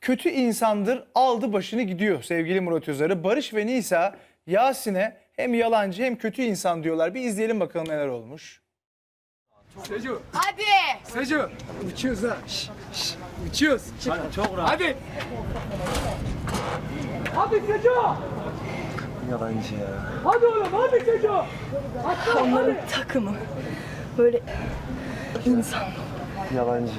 kötü insandır aldı başını gidiyor sevgili Murat Özarı. Barış ve Nisa Yasin'e hem yalancı hem kötü insan diyorlar. Bir izleyelim bakalım neler olmuş. Seju, Hadi. Seju. Uçuyoruz ha. Şş, şş, uçuyoruz. çok rahat. Hadi. Hadi Seju. Yalancı ya. Hadi oğlum, hadi Seju. Onların takımı böyle insan. Yalancı.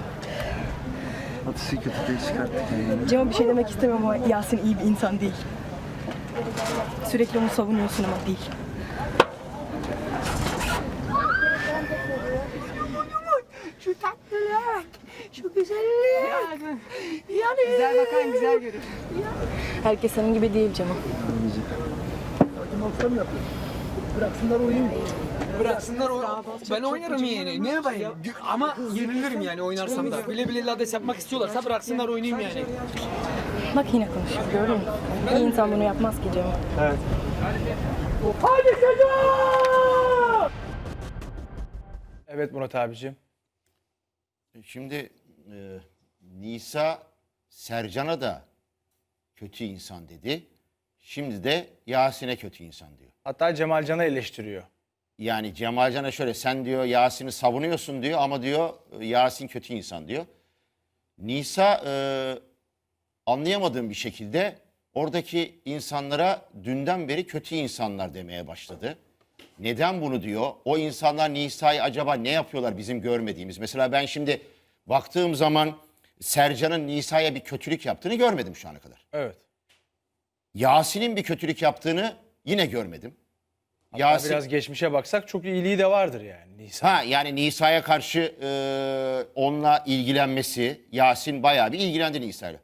Atışı kötü diye çıkarttı kendini. Cema bir şey demek istemiyorum ama Yasin iyi bir insan değil. Sürekli onu savunuyorsun ama değil. Şu tatlılık. Şu güzellik. Yani. Güzel bakan güzel görür. Herkes senin gibi değil Cema. Bıraksınlar o. Ben oynarım yani. Ne yapayım? Ama yenilirim yani oynarsam da. Bile bile lades yapmak istiyorlarsa bıraksınlar oynayayım yani. Bak yine konuşuyor gördün mü? İyi insan bunu yapmaz ki Cema. Hadi Seju. Evet Murat abicim. Şimdi e, Nisa Sercan'a da kötü insan dedi. Şimdi de Yasin'e kötü insan diyor. Hatta Cemal Can'ı eleştiriyor. Yani Cemalcan'a şöyle sen diyor Yasin'i savunuyorsun diyor ama diyor Yasin kötü insan diyor. Nisa e, anlayamadığım bir şekilde oradaki insanlara dünden beri kötü insanlar demeye başladı. Neden bunu diyor? O insanlar Nisa'yı acaba ne yapıyorlar bizim görmediğimiz? Mesela ben şimdi baktığım zaman Sercan'ın Nisa'ya bir kötülük yaptığını görmedim şu ana kadar. Evet. Yasin'in bir kötülük yaptığını yine görmedim. Hatta biraz geçmişe baksak çok iyiliği de vardır yani Nisa. Ha yani Nisa'ya karşı e, onunla ilgilenmesi, Yasin bayağı bir ilgilendi Nisa'yla.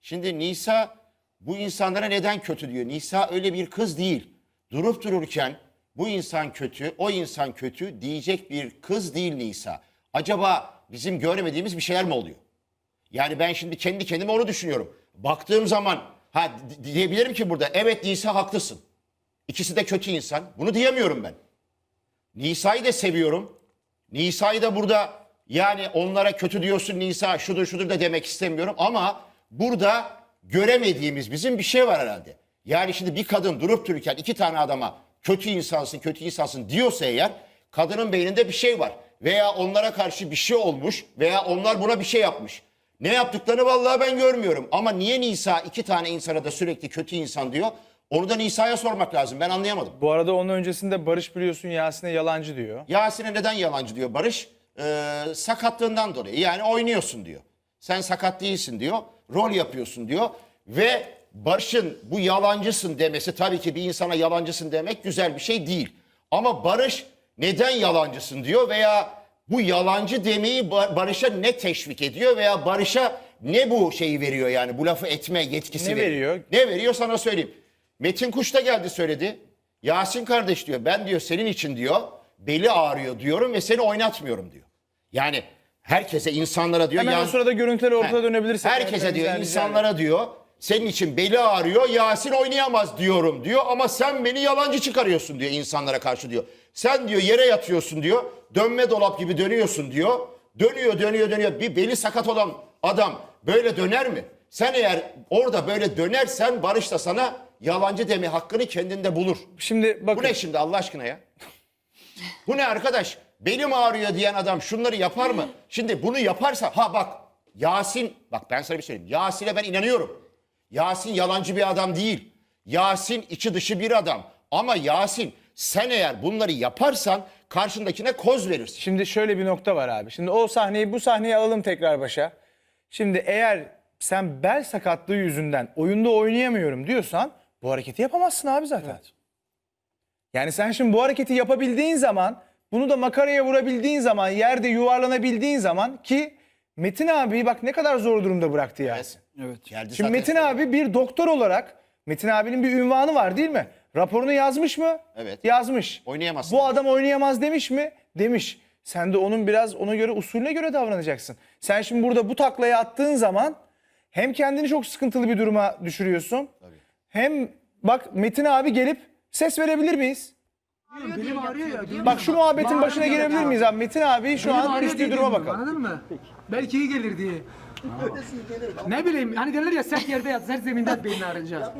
Şimdi Nisa bu insanlara neden kötü diyor? Nisa öyle bir kız değil. Durup dururken bu insan kötü, o insan kötü diyecek bir kız değil Nisa. Acaba bizim görmediğimiz bir şeyler mi oluyor? Yani ben şimdi kendi kendime onu düşünüyorum. Baktığım zaman ha di- diyebilirim ki burada evet Nisa haklısın. İkisi de kötü insan. Bunu diyemiyorum ben. Nisa'yı da seviyorum. Nisa'yı da burada yani onlara kötü diyorsun Nisa şudur şudur da demek istemiyorum ama burada göremediğimiz bizim bir şey var herhalde. Yani şimdi bir kadın durup dururken iki tane adama kötü insansın kötü insansın diyorsa eğer kadının beyninde bir şey var. Veya onlara karşı bir şey olmuş veya onlar buna bir şey yapmış. Ne yaptıklarını vallahi ben görmüyorum. Ama niye Nisa iki tane insana da sürekli kötü insan diyor? Onu da Nisa'ya sormak lazım. Ben anlayamadım. Bu arada onun öncesinde Barış biliyorsun Yasin'e yalancı diyor. Yasin'e neden yalancı diyor Barış? Ee, sakatlığından dolayı. Yani oynuyorsun diyor. Sen sakat değilsin diyor. Rol yapıyorsun diyor. Ve Barış'ın bu yalancısın demesi tabii ki bir insana yalancısın demek güzel bir şey değil. Ama Barış neden yalancısın diyor veya bu yalancı demeyi Ba- Barış'a ne teşvik ediyor veya Barış'a ne bu şeyi veriyor yani bu lafı etme yetkisi Ne veriyor? Ne veriyor sana söyleyeyim. Metin Kuş da geldi söyledi. Yasin kardeş diyor ben diyor senin için diyor beli ağrıyor diyorum ve seni oynatmıyorum diyor. Yani herkese insanlara diyor. Hemen o sırada görüntüleri ortada He. dönebilirse. Herkese diyor insanlara diyor senin için beli ağrıyor Yasin oynayamaz diyorum diyor ama sen beni yalancı çıkarıyorsun diyor insanlara karşı diyor. Sen diyor yere yatıyorsun diyor dönme dolap gibi dönüyorsun diyor. Dönüyor dönüyor dönüyor bir beli sakat olan adam böyle döner mi? Sen eğer orada böyle dönersen Barış da sana yalancı deme hakkını kendinde bulur. Şimdi bakın. Bu ne şimdi Allah aşkına ya? Bu ne arkadaş? Belim ağrıyor diyen adam şunları yapar mı? Şimdi bunu yaparsa ha bak Yasin bak ben sana bir söyleyeyim. Yasin'e ben inanıyorum. Yasin yalancı bir adam değil. Yasin içi dışı bir adam. Ama Yasin sen eğer bunları yaparsan karşındakine koz verirsin. Şimdi şöyle bir nokta var abi. Şimdi o sahneyi bu sahneyi alalım tekrar başa. Şimdi eğer sen bel sakatlığı yüzünden oyunda oynayamıyorum diyorsan bu hareketi yapamazsın abi zaten. Yani sen şimdi bu hareketi yapabildiğin zaman bunu da makaraya vurabildiğin zaman yerde yuvarlanabildiğin zaman ki Metin abi bak ne kadar zor durumda bıraktı Yasin. Evet. Geldi Şimdi. Metin abi bir doktor olarak Metin abinin bir ünvanı var değil mi? Raporunu yazmış mı? Evet. Yazmış. Oynayamazsın Bu adam oynayamaz demiş mi? Demiş. Sen de onun biraz ona göre usulüne göre davranacaksın. Sen şimdi burada bu taklayı attığın zaman hem kendini çok sıkıntılı bir duruma düşürüyorsun. Hem bak Metin abi gelip ses verebilir miyiz? Belim ağrıyor ya. Bak şu muhabbetin başına girebilir miyiz abi? Metin abi şu an düştüğü duruma bakalım. Anladın mı? Belki iyi gelir diye. ne bileyim hani derler ya sert yerde yat, sert zeminde yat beyin ağrınca.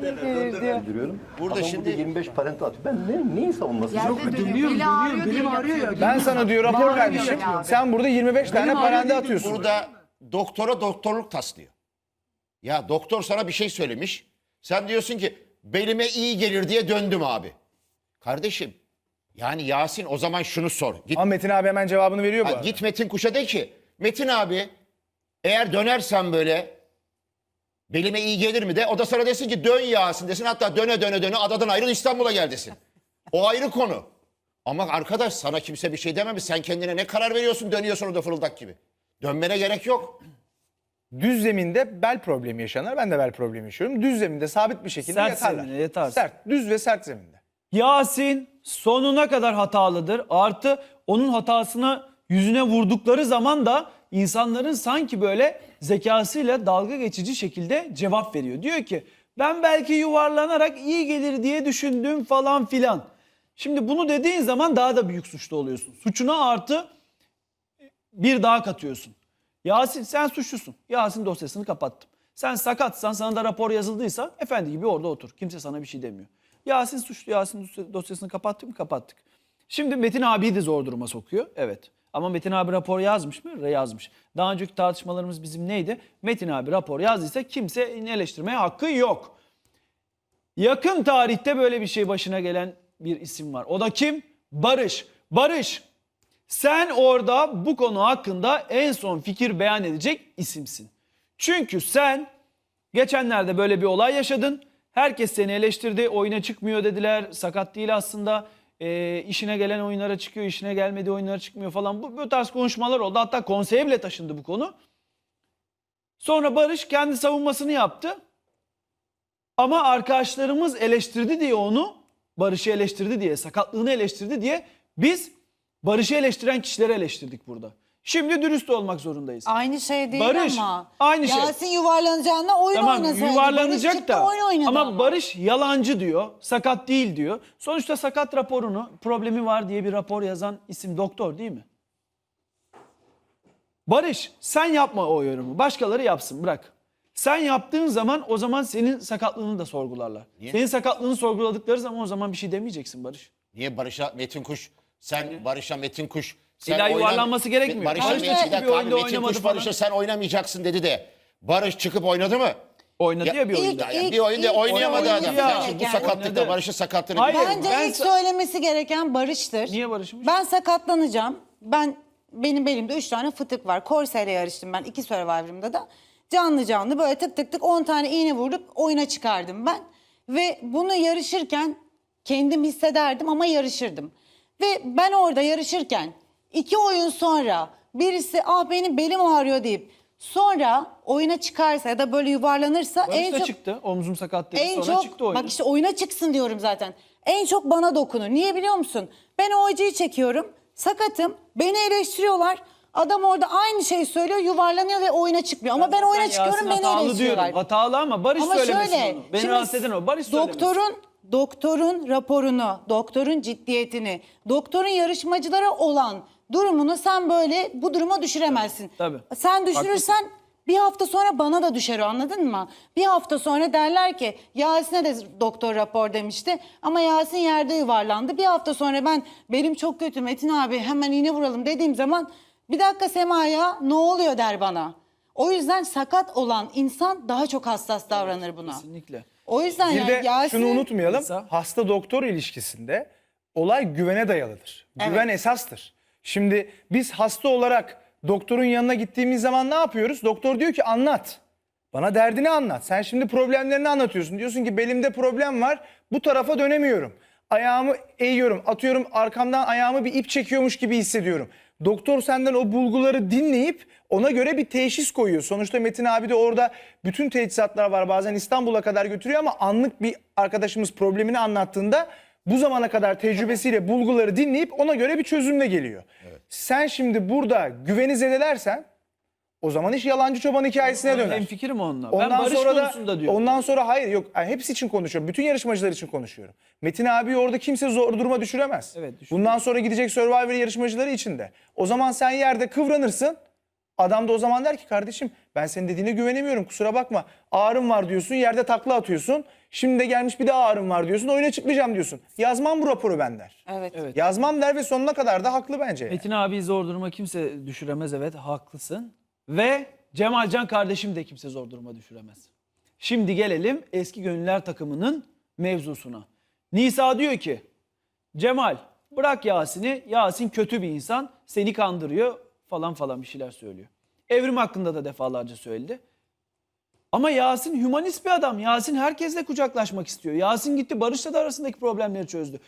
Burada şimdi 25 parente atıyor. Ben ne, neyin savunması? Yok dinliyorum dinliyorum belim ağrıyor ya. Ben sana diyor rapor vermişim. Sen burada 25 tane Benim parende ağrıyor atıyorsun. burada doktora doktorluk taslıyor. Ya doktor sana bir şey söylemiş. Sen diyorsun ki belime iyi gelir diye döndüm abi. Kardeşim yani Yasin o zaman şunu sor. Git, Ama Metin abi hemen cevabını veriyor bu ha, arada. git Metin Kuş'a de ki Metin abi eğer dönersen böyle belime iyi gelir mi de o da sana desin ki dön Yasin desin hatta döne döne döne adadan ayrıl İstanbul'a gel desin. O ayrı konu. Ama arkadaş sana kimse bir şey dememiş. Sen kendine ne karar veriyorsun dönüyorsun orada fırıldak gibi. Dönmene gerek yok. Düz zeminde bel problemi yaşanır. Ben de bel problemi yaşıyorum. Düz zeminde sabit bir şekilde Sert yatarlar. zemine yatarsın. Sert, düz ve sert zeminde. Yasin sonuna kadar hatalıdır. Artı onun hatasına yüzüne vurdukları zaman da insanların sanki böyle zekasıyla dalga geçici şekilde cevap veriyor. Diyor ki ben belki yuvarlanarak iyi gelir diye düşündüm falan filan. Şimdi bunu dediğin zaman daha da büyük suçlu oluyorsun. Suçuna artı bir daha katıyorsun. Yasin sen suçlusun. Yasin dosyasını kapattım. Sen sakatsan sana da rapor yazıldıysa efendi gibi orada otur. Kimse sana bir şey demiyor. Yasin suçlu. Yasin dosya- dosyasını kapattık mı? Kapattık. Şimdi Metin abiyi de zor duruma sokuyor. Evet. Ama Metin abi rapor yazmış mı? Yazmış. Daha önceki tartışmalarımız bizim neydi? Metin abi rapor yazdıysa kimse eleştirmeye hakkı yok. Yakın tarihte böyle bir şey başına gelen bir isim var. O da kim? Barış. Barış sen orada bu konu hakkında en son fikir beyan edecek isimsin. Çünkü sen geçenlerde böyle bir olay yaşadın. Herkes seni eleştirdi. Oyuna çıkmıyor dediler. Sakat değil aslında. Ee, işine gelen oyunlara çıkıyor, işine gelmediği oyunlara çıkmıyor falan. Bu, bu tarz konuşmalar oldu. Hatta konseye bile taşındı bu konu. Sonra Barış kendi savunmasını yaptı. Ama arkadaşlarımız eleştirdi diye onu, Barış'ı eleştirdi diye, sakatlığını eleştirdi diye biz Barış'ı eleştiren kişileri eleştirdik burada. Şimdi dürüst olmak zorundayız. Aynı şey değil Barış, ama. aynı şey. Yasin yuvarlanacağına oyun Tamam oynasaydı. Barış yuvarlanacak çıktı, da oyun oynadı ama, ama. Barış yalancı diyor, sakat değil diyor. Sonuçta sakat raporunu, problemi var diye bir rapor yazan isim doktor değil mi? Barış sen yapma o yorumu. Başkaları yapsın bırak. Sen yaptığın zaman o zaman senin sakatlığını da sorgularlar. Senin sakatlığını sorguladıkları zaman o zaman bir şey demeyeceksin Barış. Niye Barış'a Metin Kuş sen Barış'a Metin Kuş sen İlla yuvarlanması gerekmiyor. Barış'a Barış Metin, da bir dakika abi, oyunda Metin oynamadı Kuş falan. Barış'a sen oynamayacaksın dedi de Barış çıkıp oynadı mı? Oynadı Ya- ya, bir oyunda. İlk- bir oyunda ilk oynayamadı oynadı adam. ya. Şimdi bu Yani. sakatlıkta Oynadı. Barış'ın sakatlığını Hayır, Bence Ben ilk sa- söylemesi gereken Barış'tır. Niye Barış'mış? Ben sakatlanacağım. Ben benim belimde 3 tane fıtık var. Korseyle yarıştım ben iki Survivor'ımda da. Canlı canlı böyle tık tık tık 10 tane iğne vurup oyuna çıkardım ben. Ve bunu yarışırken kendim hissederdim ama yarışırdım. Ve ben orada yarışırken iki oyun sonra birisi ah benim belim ağrıyor deyip sonra oyuna çıkarsa ya da böyle yuvarlanırsa Barış en da çok çıktı. Omzum sakat dedi. en Sonra çok çıktı oyuna. bak işte oyuna çıksın diyorum zaten. En çok bana dokunur. Niye biliyor musun? Ben o acıyı çekiyorum. Sakatım. Beni eleştiriyorlar. Adam orada aynı şeyi söylüyor, yuvarlanıyor ve oyuna çıkmıyor. Ama ben oyuna çıkıyorum, Yasin beni hatalı eleştiriyorlar. diyorum. Hatalı ama Barış Ama söylemesin şöyle, onu. Beni şimdi rahatsız eden o. Barış söylemesin. doktorun doktorun raporunu, doktorun ciddiyetini, doktorun yarışmacılara olan durumunu sen böyle bu duruma düşüremezsin. Tabii. Sen düşürürsen bir hafta sonra bana da düşer o anladın mı? Bir hafta sonra derler ki Yasin'e de doktor rapor demişti ama Yasin yerde yuvarlandı. Bir hafta sonra ben benim çok kötü Metin abi hemen iğne vuralım dediğim zaman bir dakika Sema ya ne oluyor der bana. O yüzden sakat olan insan daha çok hassas davranır buna. Kesinlikle. O yüzden Bir yani de Yasin... şunu unutmayalım. Hasta doktor ilişkisinde olay güvene dayalıdır. Güven esastır. Şimdi biz hasta olarak doktorun yanına gittiğimiz zaman ne yapıyoruz? Doktor diyor ki anlat. Bana derdini anlat. Sen şimdi problemlerini anlatıyorsun. Diyorsun ki belimde problem var. Bu tarafa dönemiyorum. Ayağımı eğiyorum. Atıyorum arkamdan ayağımı bir ip çekiyormuş gibi hissediyorum. Doktor senden o bulguları dinleyip ona göre bir teşhis koyuyor. Sonuçta Metin abi de orada bütün teçhizatlar var. Bazen İstanbul'a kadar götürüyor ama anlık bir arkadaşımız problemini anlattığında bu zamana kadar tecrübesiyle bulguları dinleyip ona göre bir çözümle geliyor. Sen şimdi burada güveni zedelersen O zaman iş yalancı çoban hikayesine döner. Hem fikrim onunla. Ondan ben barış sonra da konusunda diyorum. ondan sonra hayır yok yani hepsi için konuşuyorum. Bütün yarışmacılar için konuşuyorum. Metin abi orada kimse zor duruma düşüremez. Evet. Bundan sonra gidecek Survivor yarışmacıları için de. O zaman sen yerde kıvranırsın. Adam da o zaman der ki kardeşim ben senin dediğine güvenemiyorum kusura bakma. Ağrım var diyorsun yerde takla atıyorsun. Şimdi de gelmiş bir daha ağrım var diyorsun oyuna çıkmayacağım diyorsun. Yazmam bu raporu ben der. Evet. Evet. Yazmam der ve sonuna kadar da haklı bence. Metin abi zor duruma kimse düşüremez evet haklısın. Ve Cemalcan kardeşim de kimse zor duruma düşüremez. Şimdi gelelim eski gönüller takımının mevzusuna. Nisa diyor ki Cemal bırak Yasin'i. Yasin kötü bir insan. Seni kandırıyor falan falan bir şeyler söylüyor. Evrim hakkında da defalarca söyledi. Ama Yasin hümanist bir adam. Yasin herkesle kucaklaşmak istiyor. Yasin gitti Barış'la da arasındaki problemleri çözdü.